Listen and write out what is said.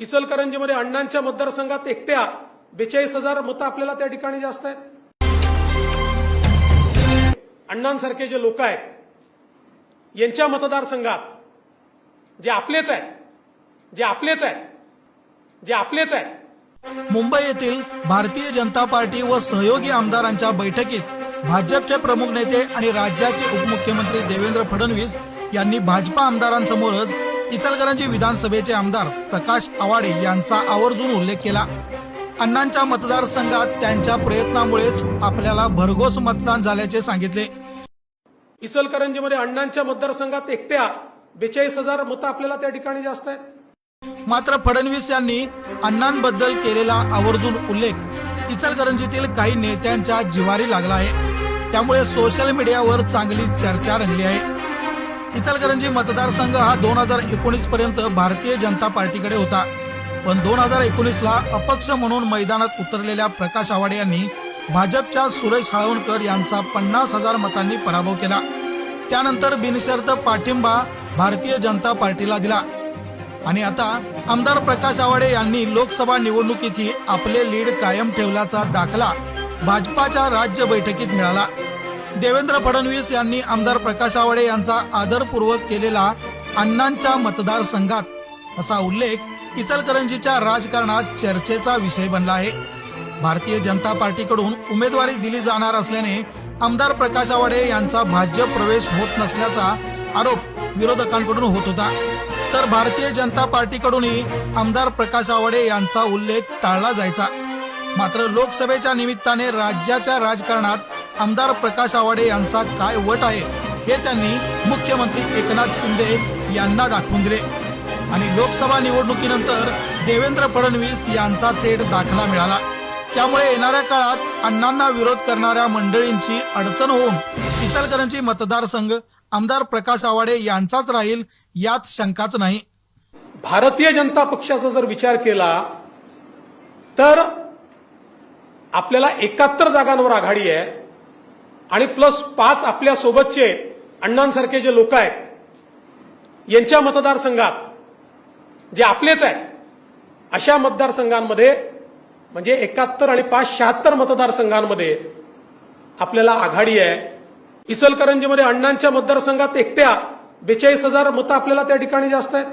इचलकरंजीमध्ये अण्णांच्या मतदारसंघात एकट्या बेचाळीस हजार मतं आपल्याला त्या ठिकाणी जास्त आहेत. अण्णांसारखे जे लोक आहेत यांच्या मतदारसंघात जे आपलेच आहेत जे आपलेच आहेत जे आपलेच आहेत. मुंबई येथील भारतीय जनता पार्टी व सहयोगी आमदारांच्या बैठकीत भाजपचे प्रमुख नेते आणि राज्याचे उपमुख्यमंत्री देवेंद्र फडणवीस यांनी भाजपा आमदारांसमोरच इचलकरंजी विधानसभेचे आमदार प्रकाश आवाडे यांचा आवर्जून उल्लेख केला. अण्णांच्या मतदारसंघात त्यांच्या प्रयत्नामुळेच आपल्याला भरघोस मतदान झाल्याचे सांगितले. इचलकरंजीमध्ये अण्णांच्या मतदारसंघात एकट्या बेचाळीस हजार मतं आपल्याला त्या ठिकाणी जास्त आहेत. मात्र फडणवीस यांनी अण्णांबद्दल केलेला आवर्जून उल्लेख इचलकरंजीतील काही नेत्यांच्या जिवारी लागला आहे. त्यामुळे सोशल मीडियावर चांगली चर्चा रंगली आहे. इचलकरंजी मतदारसंघ हा दोन हजार एकोणीस पर्यंत भारतीय जनता पार्टीकडे होता. पण दोन हजार एकोणीसला अपक्ष म्हणून मैदानात उतरलेल्या प्रकाश आवाडे यांनी भाजपच्या सुरेश हाळवणकर यांचा पन्नास हजार मतांनी पराभव केला. त्यानंतर बिनशर्त पाठिंबा भारतीय जनता पार्टीला दिला. आणि आता आमदार प्रकाश आवाडे यांनी लोकसभा निवडणुकीची आपले लीड कायम ठेवल्याचा दाखला भाजपाच्या राज्य बैठकीत मिळाला. देवेंद्र फडणवीस यांनी आमदार प्रकाश आवाडे यांचा आदरपूर्वक केलेला अण्णांच्या मतदारसंघात असा उल्लेख इचलकरंजीच्या राजकारणात चर्चेचा विषय बनला आहे. भारतीय जनता पार्टीकडून उमेदवारी दिली जाणार असल्याने आमदार प्रकाश आवाडे यांचा भाजप प्रवेश होत नसल्याचा आरोप विरोधकांकडून होत होता. तर भारतीय जनता पार्टीकडूनही आमदार प्रकाश आवाडे यांचा उल्लेख टाळला जायचा. मात्र लोकसभेच्या निमित्ताने राज्याच्या राजकारणात आमदार प्रकाश आवाडे यांचा काय वट आहे हे त्यांनी मुख्यमंत्री एकनाथ शिंदे यांना दाखवून दिले. आणि लोकसभा निवडणुकीनंतर देवेंद्र फडणवीस यांचा थेट दाखला मिळाला. त्यामुळे येणाऱ्या काळात अण्णांना विरोध करणाऱ्या मंडळींची अडचण होऊन इचलकरंजी मतदारसंघ आमदार प्रकाश आवाडे यांचाच राहील यात शंकाच नाही. भारतीय जनता पक्षाचा जर विचार केला तर आपल्याला एकाहत्तर जागांवर आघाडी आहे. आणि प्लस पाच आपल्या सोबतचे अण्णांसारखे जे लोक आहेत यांच्या मतदारसंघात जे आपलेच आहेत अशा मतदारसंघांमध्ये म्हणजे एकाहत्तर आणि पाच शहात्तर मतदारसंघांमध्ये आपल्याला आघाडी आहे. इचलकरंजीमध्ये अण्णांच्या मतदारसंघात एकट्या बेचाळीस हजार मतं आपल्याला त्या ठिकाणी जास्त आहेत.